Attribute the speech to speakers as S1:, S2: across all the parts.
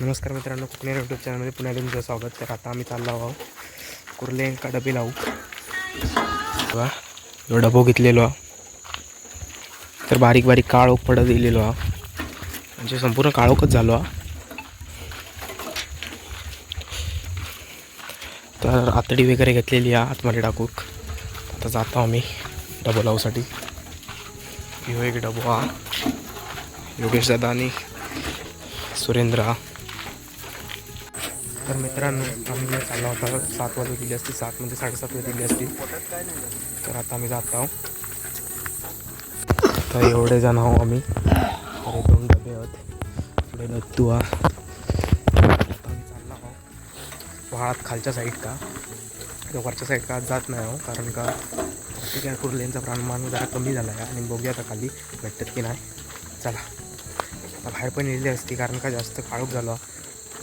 S1: नमस्कार मित्रांनो कोकणी यूट्यूब चॅनलमध्ये पुन्हा तुमचं स्वागत. तर आता आम्ही चाललो आहोत कुर्ले का डबे लावू. बघा डबो घेतलेलो हा. तर बारीक बारीक काळोख पडत दिलेलो हा म्हणजे संपूर्ण काळोखच झालो हा तर आतडी वगैरे घेतलेली आहे आतमध्ये टाकूक आता जातो आम्ही डबो लावूसाठी. ह्यो एक डबो हा. योगेश दादा आणि सुरेंद्र हा. तर मित्रांनो आम्ही चालला होता सात वाजता दिली असती सात म्हणजे साडेसात वाजे दिली असती तर आता आम्ही जात आहोत. तर एवढे जण आहो आम्ही. अरे दोन डबे आहोत. पुढे दत्तू आम्ही आहोत. पहाडात खालच्या साईड का? वरच्या साईड का? जात नाही आहो कारण का? ठीक आहे कुर्ल्यांचा प्रमाण जरा कमी झाला आहे. आणि बघूया आता खाली भेटतात की नाही. चला. आता बाहेर पण येली असती कारण का जास्त काळोख झालो.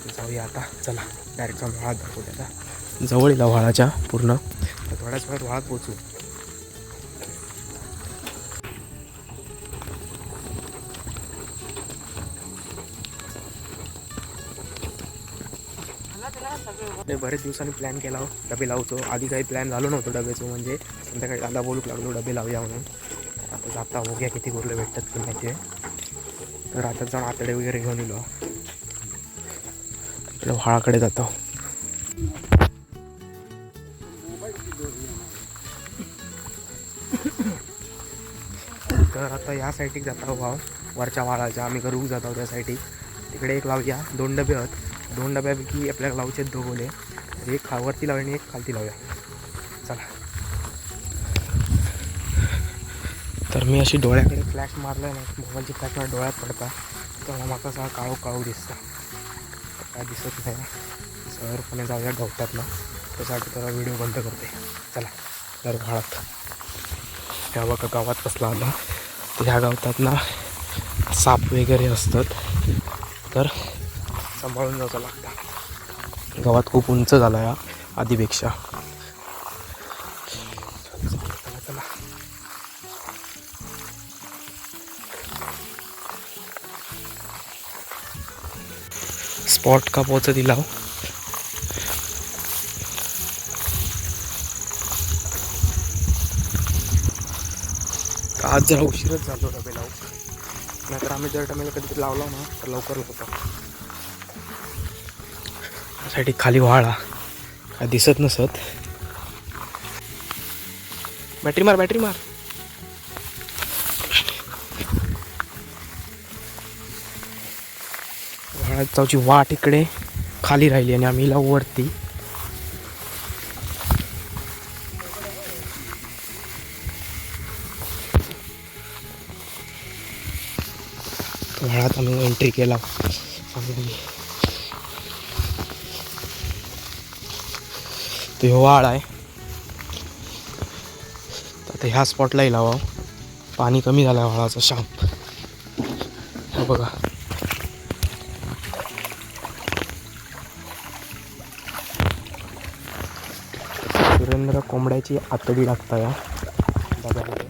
S1: जाऊया आता. चला डायरेक्ट जाऊन व्हाळात दाखवूया आता. जवळ येला व्हाळाच्या पूर्ण. थोड्याच वेळात व्हाळात पोचू ते बरेच दिवसांनी प्लॅन केला हो, डबे लावतो. आधी काही प्लॅन झालो नव्हतं डब्याचं म्हणजे संध्याकाळी दादा बोलूक लागलो डबे लावूया म्हणून. आता जाता बघूया किती कुर्ले भेटतात की नाही ते तर आता जाऊन आतडे वगैरे घेऊन येलो इकडे व्हाळाकडे जातो. तर आता या साईटीक जाता हो भाव. वरच्या व्हाळाच्या आम्ही करूक जातो त्या साईडीक तिकडे एक लावूया दोन डबे आहेत. दोन डब्यापैकी आपल्याला लावचे दोघोले एक खा वरती लावूया आणि एक खालती लावूया. चला. तर मी अशी डोळ्याकडे फ्लॅश मारला ना मोबाईलची फ्लॅश मला डोळ्यात पडता. तेव्हा मला असा काळो काळू दिसता. काय दिसत नाही. सरपणे जाऊया गवतात ना त्यासाठी त्याला व्हिडिओ बंद करते. चला तर भाळात त्या बघा गावात कसला आला. तर ह्या गावतात ना साप वगैरे असतात. तर सांभाळून जावं लागतं. गावात खूप उंच झाला या आधीपेक्षा. चला चला. स्पॉट का पोहोच दिला आज जरा उशीरच झालो डबे लावू नाहीतर आम्ही जर टमेला कधीतरी लावला ना तर लवकर होतो त्यासाठी खाली व्हाळा. काय दिसत नसत. बॅटरी मार बॅटरी मार. जाऊची वाट इकडे खाली राहिली आणि आम्ही लावू वरती. व्हाळात आम्ही एंट्री केला. ते तो ह्यो आहे. तर आता ह्या स्पॉटलाही लावा पाणी कमी झालं आहे व्हाळाचं शांत बघा. सुरेंद्र कोंबड्याची आतडी लागता या. डब्यामध्ये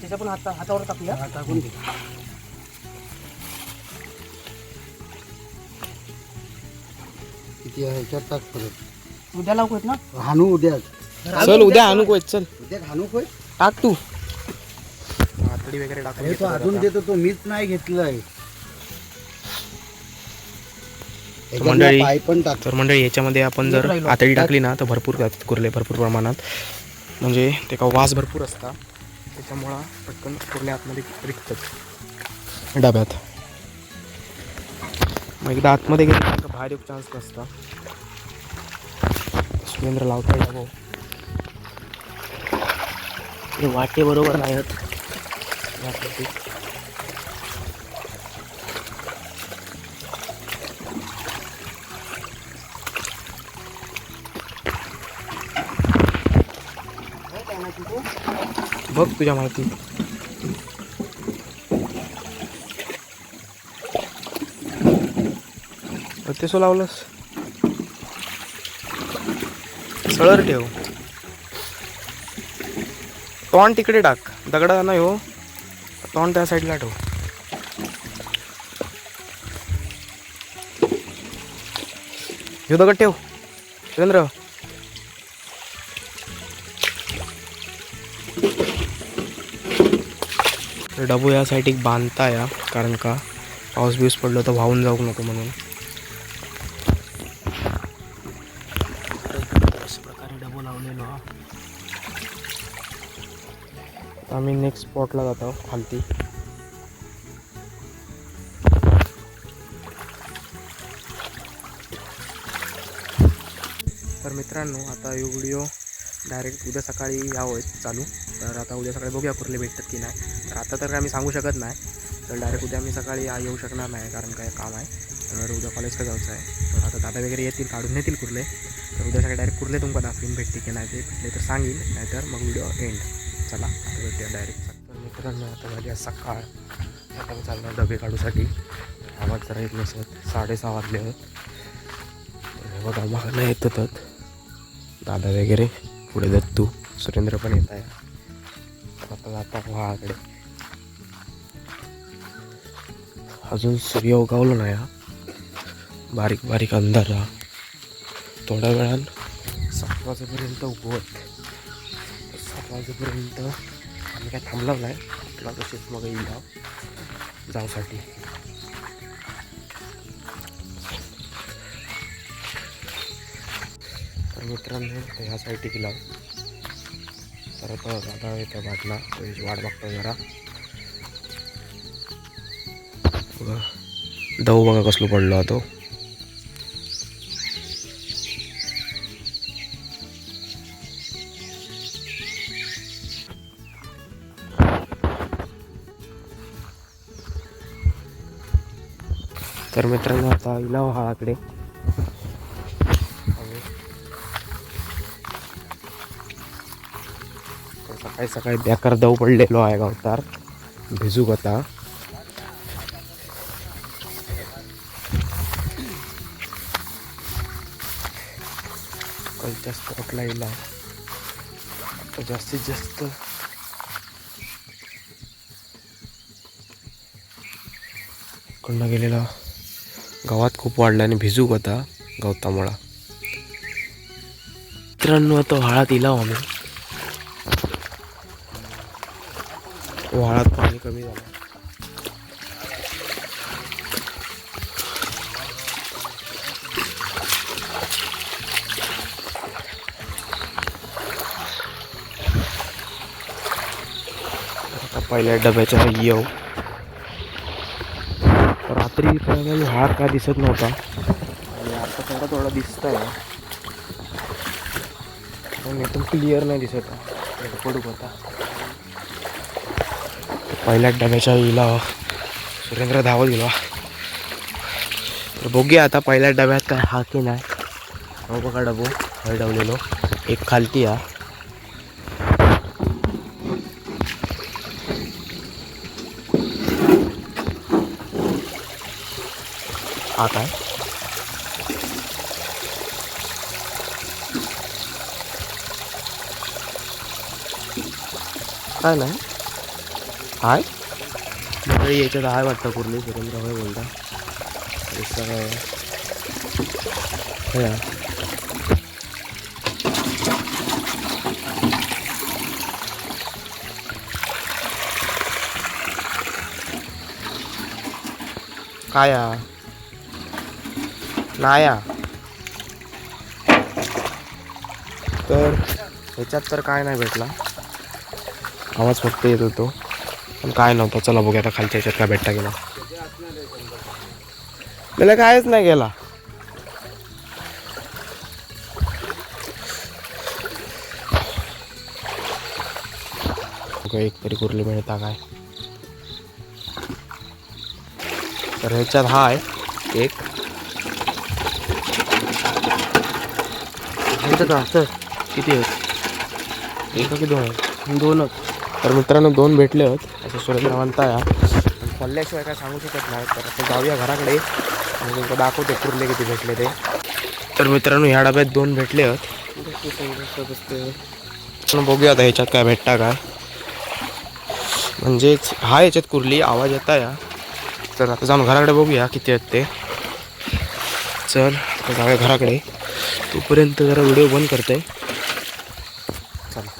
S1: त्याच्या पण हाता हातावर टाकूया.
S2: टाकून दे. किती आहे? ह्याच्यात टाक परत.
S1: उद्या लावू ना
S2: हाणू उद्या.
S1: चल उद्या आणू कोय चल.
S2: उद्या हाणू होय
S1: टाक तू. आतडी वगैरे
S2: अरे तो अजून देतो तो मीच नाही घेतलाय.
S1: मंडळी- तर मंडळी याच्यामध्ये आपण जर आतडी टाकली ना तर भरपूर कुर्ले भरपूर प्रमाणात. म्हणजे ते का वास भरपूर असता. त्याच्यामुळं पटकन कुर्ले आतमध्ये रिकतात. डब्यात. मग एकदा आतमध्ये गेले तर बाहेर एक चान्स नसता. सुरेंद्र लावता हे वाटे बरोबर नाही बघ तुझ्या माहिती. ते सो लावलंस. सळर ठेव. तोंड तिकडे टाक. दगडा नाही हो. तोंड त्या साईडला ठेव. ह्यो दगड ठेव. सुरेंद्र. तर डबू या एक बांधता या कारण का? पाऊस बिऊस पडलो तर वाहून जाऊ नको म्हणून. अशा प्रकारे डबू लावलेलो हा. आम्ही नेक्स्ट स्पॉटला जातो खालती. तर मित्रांनो आता हे व्हिडिओ डायरेक्ट उद्या सकाळी यावं चालू. तर आता उद्या सकाळी बघूया कुर्ले भेटतात की नाही. तर आता तर काय मी सांगू शकत नाही. तर डायरेक्ट उद्या मी सकाळी येऊ शकणार नाही कारण काय काम आहे. तर उद्या कॉलेजला जायचं आहे. तर आता दादा वगैरे येतील काढून नेतील कुर्ले तर उद्या सकाळी डायरेक्ट कुर्ले तुमका दाखवीन भेटते की नाही ते भेटले तर सांगेल नाहीतर मग व्हिडिओ एंड चला आता भेटूया डायरेक्ट तर मित्रांनो आता झाली सकाळ. आता मी चाललो डबे काढूसाठी. आवाज जरा येत नसत. साडेसहा वाजले आहेत. बघा मागणं येतात दादा वगैरे. पुढे दत्तू सुरेंद्र पण येत आहे आता जाता व्हाळाकडे अजून सूर्य उगवलो नाही हा. बारीक बारीक अंधार हा. थोड्या वेळान सात वाजेपर्यंत उगवत. सात वाजेपर्यंत आम्ही काय थांबलो नाही. आपला तसेच मग येईल जाऊसाठी. तर मित्रांनो तर ह्या साईडे केला तर आता दादा बाटला त्याची वाट बघतो जरा. बघा दव बघा कसलो पडलो तो. तर मित्रांनो आता इलाव हाळाकडे सकाळी सकाळी बेकार दव पडलेलो आहे गावतार. भिजूक आता. कलच्या स्पॉटला येला तर जास्तीत जास्त. कडनं गेलेला गावात खूप वाढला आणि भिजूक होता गवतामुळा. मित्रांनो आता व्हाळात इला आम्ही. वाळात पाणी कमी झालं. आता पहिल्या डब्याच्या येऊ. रात्री काय हार काय दिसत नव्हता. आणि आता थोडा थोडा दिसत आहे एकदम क्लिअर नाही दिसत. आहे पडूक होता पहिल्या डब्याच्या इला सुरेंद्र धावत गेला. तर बघूया आता पहिल्या डब्यात काय हा की नाही. हो बघा डबो हळडवलेलो एक खालती हा. हा काय? काय नाही. हाय? मंडळी याच्यात आहे वाटतं कुर्ली सुरेंद्र होय बोलता. दिसतं काय? आहे. काय हा? नाही तर ह्याच्यात तर काय नाही भेटला. आवाज फक्त येत होतो. पण काय नव्हतं. चला बघूया आता खालच्या याच्यात काय भेटता गेला मला कायच नाही गेला. एक तरी कुर्ली मिळता काय. तर ह्याच्यात हा आहे. एक. सर किती आहेत? एक की दोन दोनच. तर मित्रांनो दोन भेटले आहेत. असं सुरेंद्र म्हणताय पण पल्ल्याशिवाय काय सांगू शकत नाही. तर आता जाऊया घराकडे. आणि तुमचं दाखवते कुर्ले किती भेटले ते. तर मित्रांनो ह्या डब्यात दोन भेटले आहेत. पण बघूया आता ह्याच्यात काय भेटता काय. म्हणजेच हा याच्यात कुर्ली आवाज येता या तर आता जाऊन घराकडे बघूया किती आहेत ते. चल आता जाऊया घराकडे. तोपर्यंत जरा व्हिडिओ बंद करते चला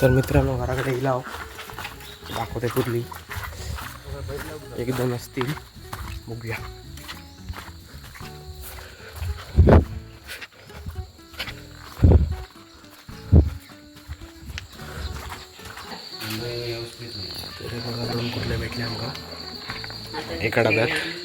S1: तर मित्रांनो घराकडे गेला हो. दाखवते कुर्ली एकदम असतील. बघूया. दोन कुठल्या भेटल्या आमका. एका डब्यात.